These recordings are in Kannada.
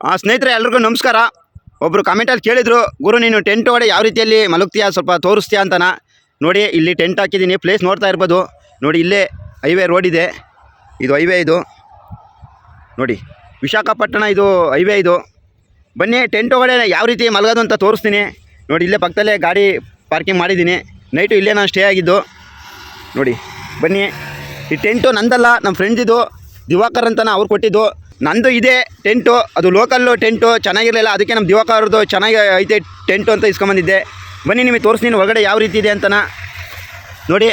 ಆ, ಸ್ನೇಹಿತರೆ ಎಲ್ರಿಗೂ ನಮಸ್ಕಾರ. ಒಬ್ಬರು ಕಮೆಂಟಲ್ಲಿ ಕೇಳಿದರು ಗುರು ನೀನು ಟೆಂಟ್ ಒಡೆ ಯಾವ ರೀತಿಯಲ್ಲಿ ಮಲಗ್ತೀಯಾ? ಸ್ವಲ್ಪ ತೋರಿಸ್ತೀಯಾ ಅಂತನ? ನೋಡಿ ಇಲ್ಲಿ ಟೆಂಟ್ ಹಾಕಿದ್ದೀನಿ ಪ್ಲೇಸ್ ನೋಡ್ತಾ ಇರ್ಬೋದು. ನೋಡಿ ಇಲ್ಲೇ ಹೈವೇ ರೋಡ್ ಇದೆ. ಇದು ಹೈವೇ ಇದು. ನೋಡಿ ವಿಶಾಖಪಟ್ಟಣ ಇದು ಹೈವೇ ಇದು. ಬನ್ನಿ ಟೆಂಟ್ ಒಳಗಡೆ ಯಾವ ರೀತಿ ಮಲಗೋದು ಅಂತ ತೋರಿಸ್ತೀನಿ. ನೋಡಿ ಇಲ್ಲೇ ಪಕ್ಕದಲ್ಲೇ ಗಾಡಿ ಪಾರ್ಕಿಂಗ್ ಮಾಡಿದ್ದೀನಿ. ನೈಟು ಇಲ್ಲೇ ನಾನು ಸ್ಟೇ ಆಗಿದ್ದು. ನೋಡಿ ಬನ್ನಿ. ಈ ಟೆಂಟು ನಂದಲ್ಲ ನಮ್ಮ ಫ್ರೆಂಡ್ಸಿದು ದಿವಾಕರ್ ಅಂತಾನೆ ಅವ್ರು ಕೊಟ್ಟಿದ್ದು. ನಂದು ಇದೆ ಟೆಂಟು, ಅದು ಲೋಕಲ್ಲು ಟೆಂಟು, ಚೆನ್ನಾಗಿರಲಿಲ್ಲ. ಅದಕ್ಕೆ ನಮ್ಮ ಅವ್ರದ್ದು ಚೆನ್ನಾಗಿ ಐತೆ ಟೆಂಟು ಅಂತ ಇಸ್ಕೊಂಬಂದಿದ್ದೆ. ಬನ್ನಿ ನಿಮಗೆ ತೋರಿಸ್ತೀನಿ ಒಳಗಡೆ ಯಾವ ರೀತಿ ಇದೆ ಅಂತನ. ನೋಡಿ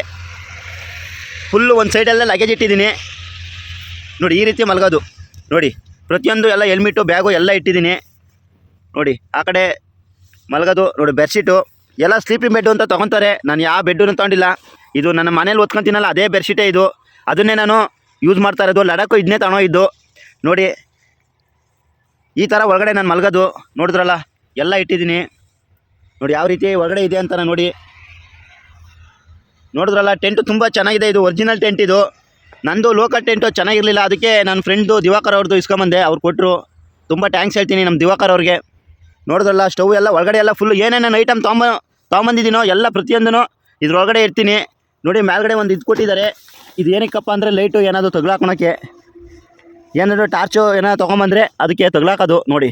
ಫುಲ್ಲು ಒಂದು ಸೈಡೆಲ್ಲ ಲಗೇಜ್ ಇಟ್ಟಿದ್ದೀನಿ. ನೋಡಿ, ಈ ರೀತಿ ಮಲಗೋದು. ನೋಡಿ, ಪ್ರತಿಯೊಂದು ಎಲ್ಲ ಹೆಲ್ಮೆಟು ಬ್ಯಾಗು ಎಲ್ಲ ಇಟ್ಟಿದ್ದೀನಿ. ನೋಡಿ, ಆ ಕಡೆ ಮಲಗೋದು. ನೋಡಿ ಬೆಡ್ಶೀಟು ಎಲ್ಲ ಸ್ಲೀಪಿಂಗ್ ಬೆಡ್ಡು ಅಂತ ತೊಗೊತಾರೆ. ನಾನು ಯಾವ ಬೆಡ್ಡು ತೊಗೊಂಡಿಲ್ಲ. ಇದು ನನ್ನ ಮನೇಲಿ ಓದ್ಕೊತೀನಲ್ಲ, ಅದೇ ಬೆಡ್ಶೀಟೇ ಇದು. ಅದನ್ನೇ ನಾನು ಯೂಸ್ ಮಾಡ್ತಾ ಇರೋದು. ಲಡಾಖು ಇದನ್ನೇ ತಗೊಂಡೋಗಿದ್ದು ನೋಡಿ, ಈ ಥರ ಒಳಗಡೆ ನಾನು ಮಲಗೋದು, ನೋಡಿದ್ರಲ್ಲ, ಎಲ್ಲ ಇಟ್ಟಿದ್ದೀನಿ. ನೋಡಿ, ಯಾವ ರೀತಿ ಒಳಗಡೆ ಇದೆ ಅಂತ ನೋಡಿ. ನೋಡಿದ್ರಲ್ಲ, ಟೆಂಟು ತುಂಬ ಚೆನ್ನಾಗಿದೆ ಇದು, ಒರಿಜಿನಲ್ ಟೆಂಟ್ ಇದು. ನಂದು ಲೋಕಲ್ ಟೆಂಟು ಚೆನ್ನಾಗಿರಲಿಲ್ಲ, ಅದಕ್ಕೆ ನನ್ನ ಫ್ರೆಂಡು ದಿವಾಕರ್ ಅವ್ರದ್ದು ಇಸ್ಕೊಂಬಂದೆ, ಅವ್ರು ಕೊಟ್ಟರು ತುಂಬ ಟ್ಯಾಂಕ್ಸ್ ಹೇಳ್ತೀನಿ ನಮ್ಮ ದಿವಾಕರ್ ಅವ್ರಿಗೆ. ನೋಡಿದ್ರಲ್ಲ ಸ್ಟವ್ ಎಲ್ಲ, ಒಳಗಡೆ ಎಲ್ಲ ಫುಲ್ ಏನೇನೇನು ಐಟಮ್ ತೊಗೊಂಬ, ತೊಗೊಂಬಂದಿದ್ದೀನೋ, ಎಲ್ಲ ಪ್ರತಿಯೊಂದೂ ಇದ್ರೊಳಗಡೆ ಇರ್ತೀನಿ ನೋಡಿ, ಮೇಲ್ಗಡೆ ಒಂದು ಇದು ಕೊಟ್ಟಿದ್ದಾರೆ. ಇದು ಏನಕ್ಕಪ್ಪ ಅಂದರೆ ಲೈಟು ಏನಾದರೂ ತಗ್ಲಾಕೊಳಕ್ಕೆ ಏನಾದರೂ ಟಾರ್ಚು ಏನಾದ್ರು ತೊಗೊಂಬಂದರೆ ಅದಕ್ಕೆ ತಗ್ಲಾಕೋದು ನೋಡಿ.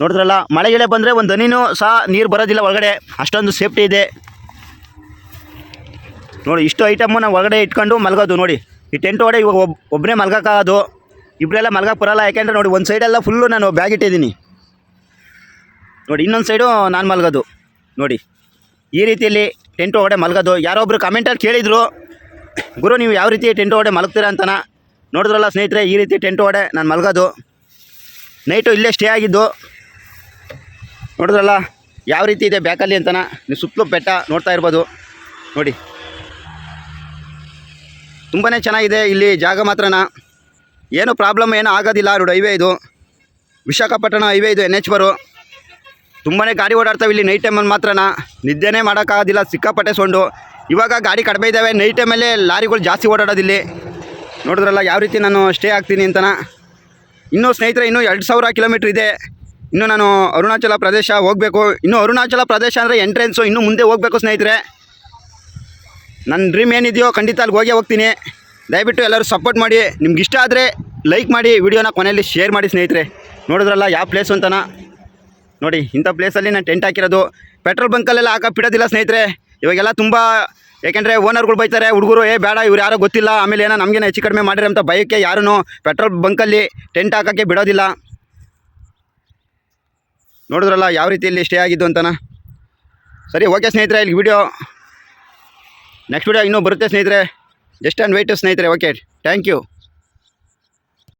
ನೋಡಿದ್ರಲ್ಲ ಮಳೆ ಗಿಳೆ ಬಂದರೆ ಒಂದು ಹನಿನೂ ಸಹ ನೀರು ಬರೋದಿಲ್ಲ ಒಳಗಡೆ. ಅಷ್ಟೊಂದು ಸೇಫ್ಟಿ ಇದೆ. ನೋಡಿ, ಇಷ್ಟು ಐಟಮ್ಮು ನಾವು ಒಳಗಡೆ ಇಟ್ಕೊಂಡು ಮಲಗೋದು ನೋಡಿ. ಈ ಟೆಂಟ್ ಒಡೆ ಇವಾಗ ಒಬ್ ಒಬ್ಬನೇ ಮಲ್ಗೋಕ್ಕಾಗೋದು. ಇಬ್ಬರೆಲ್ಲ ಮಲಗಕ್ಕೆ ಬರಲ್ಲ ಯಾಕೆಂದರೆ ನೋಡಿ ಒಂದು ಸೈಡೆಲ್ಲ ಫುಲ್ಲು ನಾನು ಬ್ಯಾಗ್ ಇಟ್ಟಿದ್ದೀನಿ. ನೋಡಿ, ಇನ್ನೊಂದು ಸೈಡು ನಾನು ಮಲಗೋದು. ನೋಡಿ, ಈ ರೀತಿಯಲ್ಲಿ ಟೆಂಟ್ ಒಳಗಡೆ ಮಲಗೋದು. ಯಾರೊಬ್ಬರು ಕಮೆಂಟಲ್ಲಿ ಕೇಳಿದರು, ಗುರು, ನೀವು ಯಾವ ರೀತಿ ಟೆಂಟ್ ಒಳಗಡೆ ಮಲಗ್ತೀರಾ ಅಂತನ? ನೋಡಿದ್ರಲ್ಲ ಸ್ನೇಹಿತರೆ, ಈ ರೀತಿ ಟೆಂಟ್ ಒಡೆ ನಾನು ಮಲಗೋದು. ನೈಟು ಇಲ್ಲೇ ಸ್ಟೇ ಆಗಿದ್ದು. ನೋಡಿದ್ರಲ್ಲ, ಯಾವ ರೀತಿ ಇದೆ ಬ್ಯಾಕಲ್ಲಿ ಅಂತನ? ನೀವು ಸುತ್ತಲೂ ಬೆಟ್ಟ ನೋಡ್ತಾ ಇರ್ಬೋದು. ನೋಡಿ. ತುಂಬಾ ಚೆನ್ನಾಗಿದೆ ಇಲ್ಲಿ ಜಾಗ ಮಾತ್ರನ. ಏನು ಪ್ರಾಬ್ಲಮ್ ಏನೂ ಆಗೋದಿಲ್ಲ ರೋಡ್ ಹೈವೇ ಇದು. ವಿಶಾಖಪಟ್ಟಣ ಹೈವೇ ಇದು ಎನ್ ಎಚ್ ಬರು. ತುಂಬಾ ಗಾಡಿ ಓಡಾಡ್ತಾವೆ ಇಲ್ಲಿ ನೈಟ್ ಟೈಮಲ್ಲಿ ಮಾತ್ರನ. ನಿದ್ದೆನೇ ಮಾಡೋಕ್ಕಾಗೋದಿಲ್ಲ, ಸಿಕ್ಕಾಪಟ್ಟೆ ಸೊಂಡು. ಇವಾಗ ಗಾಡಿ ಕಡಿಮೆ ಇದ್ದಾವೆ ನೈಟ್ ಟೈಮಲ್ಲೇ ಲಾರಿಗಳು ಜಾಸ್ತಿ ಓಡಾಡೋದಿಲ್ಲಿ. ನೋಡಿದ್ರಲ್ಲ ಯಾವ ರೀತಿ ನಾನು ಸ್ಟೇ ಆಗ್ತೀನಿ ಅಂತನ? ಇನ್ನೂ ಸ್ನೇಹಿತರೆ, ಇನ್ನೂ ಎರಡು ಸಾವಿರ ಕಿಲೋಮೀಟ್ರ್ ಇದೆ. ಇನ್ನು ನಾನು ಅರುಣಾಚಲ ಪ್ರದೇಶ ಹೋಗಬೇಕು. ಇನ್ನು ಅರುಣಾಚಲ ಪ್ರದೇಶ ಅಂದರೆ ಎಂಟ್ರೆನ್ಸು ಇನ್ನೂ ಮುಂದೆ ಹೋಗಬೇಕು ಸ್ನೇಹಿತರೆ. ನನ್ನ ಡ್ರೀಮ್ ಏನಿದೆಯೋ ಖಂಡಿತ ಅಲ್ಲಿಗೆ ಹೋಗೇ ಹೋಗ್ತೀನಿ. ದಯವಿಟ್ಟು ಎಲ್ಲರೂ ಸಪೋರ್ಟ್ ಮಾಡಿ. ನಿಮ್ಗೆ ಇಷ್ಟ ಆದರೆ ಲೈಕ್ ಮಾಡಿ ವಿಡಿಯೋನ ಕೊನೆಯಲ್ಲಿ ಶೇರ್ ಮಾಡಿ ಸ್ನೇಹಿತರೆ. ನೋಡಿದ್ರಲ್ಲ ಯಾವ ಪ್ಲೇಸು ಅಂತನ? ನೋಡಿ, ಇಂಥ ಪ್ಲೇಸಲ್ಲಿ ನಾನು ಟೆಂಟ್ ಹಾಕಿರೋದು. ಪೆಟ್ರೋಲ್ ಬಂಕಲ್ಲೆಲ್ಲ ಹಾಕಕ್ಕೆ ಬಿಡೋದಿಲ್ಲ ಸ್ನೇಹಿತರೆ. ಇವಾಗೆಲ್ಲ ತುಂಬ ಯಾಕೆಂದರೆ ಓನರ್ಗಳು ಬೈತಾರೆ, ಹುಡುಗರು, ಏ, ಬೇಡ, ಇವ್ರು ಯಾರೋ ಗೊತ್ತಿಲ್ಲ, ಆಮೇಲೆ ಏನೋ ನಮಗೇನೋ ಹೆಚ್ಚು ಕಡಿಮೆ ಮಾಡಿರಿ ಅಂತ ಭಯಕ್ಕೆ ಯಾರೂ ಪೆಟ್ರೋಲ್ ಬಂಕಲ್ಲಿ ಟೆಂಟ್ ಹಾಕೋಕ್ಕೆ ಬಿಡೋದಿಲ್ಲ. ನೋಡಿದ್ರಲ್ಲ, ಯಾವ ರೀತಿಯಲ್ಲಿ ಸ್ಟೇ ಆಗಿದ್ದು ಅಂತನ? ಸರಿ ಓಕೆ ಸ್ನೇಹಿತರೆ ಇಲ್ಲಿ ವಿಡಿಯೋ ನೆಕ್ಸ್ಟ್ ವಿಡಿಯೋ ಇನ್ನೂ ಬರುತ್ತೆ ಸ್ನೇಹಿತರೆ. ಜಸ್ಟ್ ಆ್ಯಂಡ್ ವೆಯ್ಟು ಸ್ನೇಹಿತರೆ ಓಕೆ ಥ್ಯಾಂಕ್ ಯು